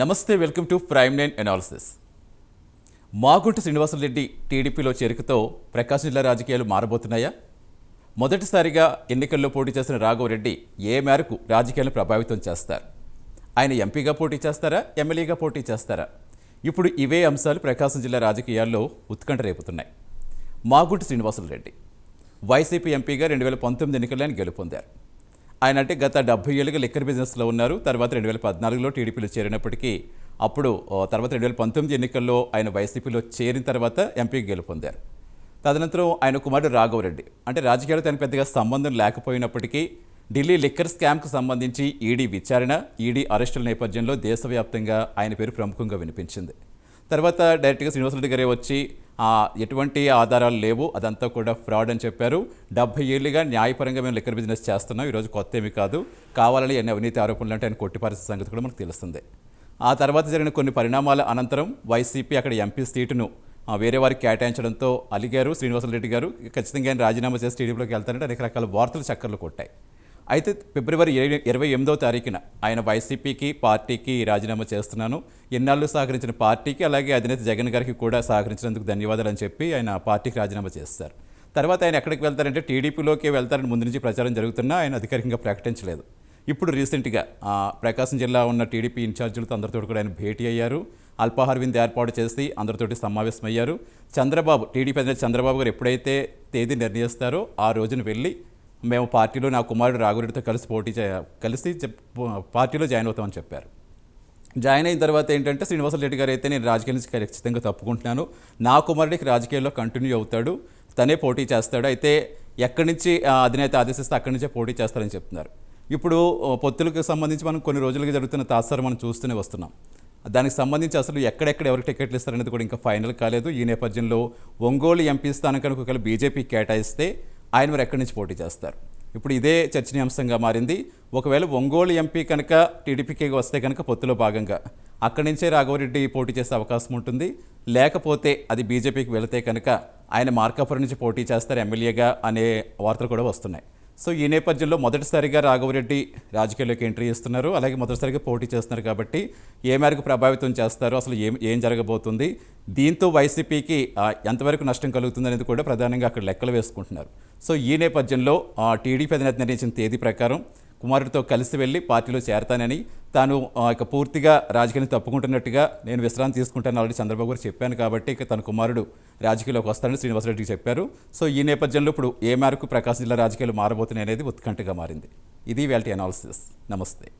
నమస్తే welcome to prime nine analysis. Magunta Srinivasareddy టీడీపీలో చేరికతో ప్రకాశం జిల్లా రాజకీయాలు మారబోతున్నాయా? మొదటిసారిగా ఎన్నికల్లో పోటీ చేసిన రాఘవరెడ్డి ఏ మేరకు రాజకీయాలను ప్రభావితం చేస్తారు? ఆయన ఎంపీగా పోటీ చేస్తారా ఎమ్మెల్యేగా పోటీ చేస్తారా? ఇప్పుడు ఇవే అంశాలు ప్రకాశం జిల్లా రాజకీయాల్లో ఉత్కంఠ రేపుతున్నాయి. మాగుంట శ్రీనివాసరెడ్డి వైసీపీ ఎంపీగా రెండు వేల పంతొమ్మిది ఎన్నికల్లో ఆయన గెలుపొందారు. ఆయన అంటే గత డెబ్బై ఏళ్ళుగా లిక్కర్ బిజినెస్లో ఉన్నారు. తర్వాత రెండు వేల పద్నాలుగులో టీడీపీలో చేరినప్పటికీ అప్పుడు తర్వాత రెండు వేల పంతొమ్మిది ఎన్నికల్లో ఆయన వైసీపీలో చేరిన తర్వాత ఎంపీకి గెలుపొందారు తదనంతరం ఆయన కుమారుడు రాఘవరెడ్డి అంటే రాజకీయాలు తన పెద్దగా సంబంధం లేకపోయినప్పటికీ ఢిల్లీ లిక్కర్ స్కామ్కు సంబంధించి ఈడీ విచారణ ఈడీ అరెస్టుల నేపథ్యంలో దేశవ్యాప్తంగా ఆయన పేరు ప్రముఖంగా వినిపించింది. తర్వాత డైరెక్ట్గా శ్రీనివాసరెడ్డి గారే వచ్చి ఎటువంటి ఆధారాలు లేవు. అదంతా కూడా ఫ్రాడ్ అని చెప్పారు. డెబ్బై ఏళ్ళుగా న్యాయపరంగా మేము లిక్కర్ బిజినెస్ చేస్తున్నాం. ఈరోజు కొత్త ఏమి కాదు. కావాలని ఎన్ని అవినీతి ఆరోపణలు అంటే ఆయన కొట్టిపారేసిన సంగతి కూడా మనకు తెలుస్తుంది. ఆ తర్వాత జరిగిన కొన్ని పరిణామాల అనంతరం వైసీపీ అక్కడ ఎంపీ సీటును వేరే వారికి కేటాయించడంతో అలిగారు శ్రీనివాసరెడ్డి గారు. ఖచ్చితంగా ఆయన రాజీనామా చేసి టీడీపీలోకి వెళ్తారంటే అనేక రకాల వార్తలు చక్కర్లు కొట్టాయి. అయితే ఫిబ్రవరి ఇరవై ఎనిమిదో తారీఖున ఆయన వైసీపీకి పార్టీకి రాజీనామా చేస్తున్నాను. ఎన్నాళ్ళు సహకరించిన పార్టీకి అలాగే అధినేత జగన్ గారికి కూడా సహకరించినందుకు ధన్యవాదాలు అని చెప్పి ఆయన పార్టీకి రాజీనామా చేస్తారు. తర్వాత ఆయన ఎక్కడికి వెళ్తారంటే టీడీపీలోకి వెళ్తారని ముందు నుంచి ప్రచారం జరుగుతున్నా ఆయన అధికారికంగా ప్రకటించలేదు. ఇప్పుడు రీసెంట్గా ప్రకాశం జిల్లా ఉన్న టీడీపీ ఇన్ఛార్జీలతో అందరితో కూడా ఆయన భేటీ అయ్యారు. అల్పాహార విందు ఏర్పాటు చేసి అందరితోటి సమావేశమయ్యారు. చంద్రబాబు టీడీపీ అధినేత చంద్రబాబు గారు ఎప్పుడైతే తేదీ నిర్ణయిస్తారో ఆ రోజున వెళ్ళి మేము పార్టీలో నా కుమారుడు రాఘురెడ్డితో కలిసి పోటీ చే కలిసి చెప్- పార్టీలో జాయిన్ అవుతామని చెప్పారు. జాయిన్ అయిన తర్వాత ఏంటంటే శ్రీనివాసరెడ్డి గారు అయితే నేను రాజకీయాల నుంచి ఖచ్చితంగా తప్పుకుంటున్నాను. నా కుమారుడికి రాజకీయాల్లో కంటిన్యూ అవుతాడు. తనే పోటీ చేస్తాడు. అయితే ఎక్కడి నుంచి అధినేత ఆదేశిస్తే అక్కడి నుంచే పోటీ చేస్తారని చెప్తున్నారు. ఇప్పుడు పొత్తులకు సంబంధించి మనం కొన్ని రోజులుగా జరుగుతున్న తాత్సారం మనం చూస్తూనే వస్తున్నాం. దానికి సంబంధించి అసలు ఎక్కడెక్కడ ఎవరికి టికెట్లు ఇస్తారనేది కూడా ఇంకా ఫైనల్ కాలేదు. ఈ నేపథ్యంలో ఒంగోలు ఎంపీ స్థానం కనుక ఒకవేళ బీజేపీ కేటాయిస్తే ఆయన మరి ఎక్కడి నుంచి పోటీ చేస్తారు? ఇప్పుడు ఇదే చర్చనీయాంశంగా మారింది. ఒకవేళ ఒంగోలు ఎంపీ కనుక టీడీపీకి వస్తే కనుక పొత్తులో భాగంగా అక్కడి నుంచే రాఘవరెడ్డి పోటీ చేసే అవకాశం ఉంటుంది. లేకపోతే అది బీజేపీకి వెళితే కనుక ఆయన మార్కాపురం నుంచి పోటీ చేస్తారు ఎమ్మెల్యేగా అనే వార్తలు కూడా వస్తున్నాయి. సో ఈ నేపథ్యంలో మొదటిసారిగా రాఘవరెడ్డి రాజకీయాల్లోకి ఎంట్రీ ఇస్తున్నారు. అలాగే మొదటిసారిగా పోటీ చేస్తున్నారు కాబట్టి ఏ మేరకు ప్రభావితం చేస్తారు అసలు ఏం ఏం జరగబోతుంది దీంతో వైసీపీకి ఎంతవరకు నష్టం కలుగుతుందనేది కూడా ప్రధానంగా అక్కడ లెక్కలు వేసుకుంటున్నారు. సో ఈ నేపథ్యంలో ఆ, టీడీపీ అధినేత నిర్ణయించిన తేదీ ప్రకారం కుమారుడితో కలిసి వెళ్ళి పార్టీలో చేరతానని తాను ఇక పూర్తిగా రాజకీయాన్ని తప్పుకుంటున్నట్టుగా నేను విశ్రాంతి తీసుకుంటాను ఆల్రెడీ చంద్రబాబు గారు చెప్పాను కాబట్టి ఇక తన కుమారుడు రాజకీయాల్లోకి వస్తానని శ్రీనివాసరెడ్డికి చెప్పారు. సో ఈ నేపథ్యంలో ఇప్పుడు ఏ మేరకు ప్రకాశం జిల్లా రాజకీయాలు మారబోతున్నాయి అనేది ఉత్కంఠగా మారింది. ఇది వాళ్ళ అనాలిసిస్. నమస్తే.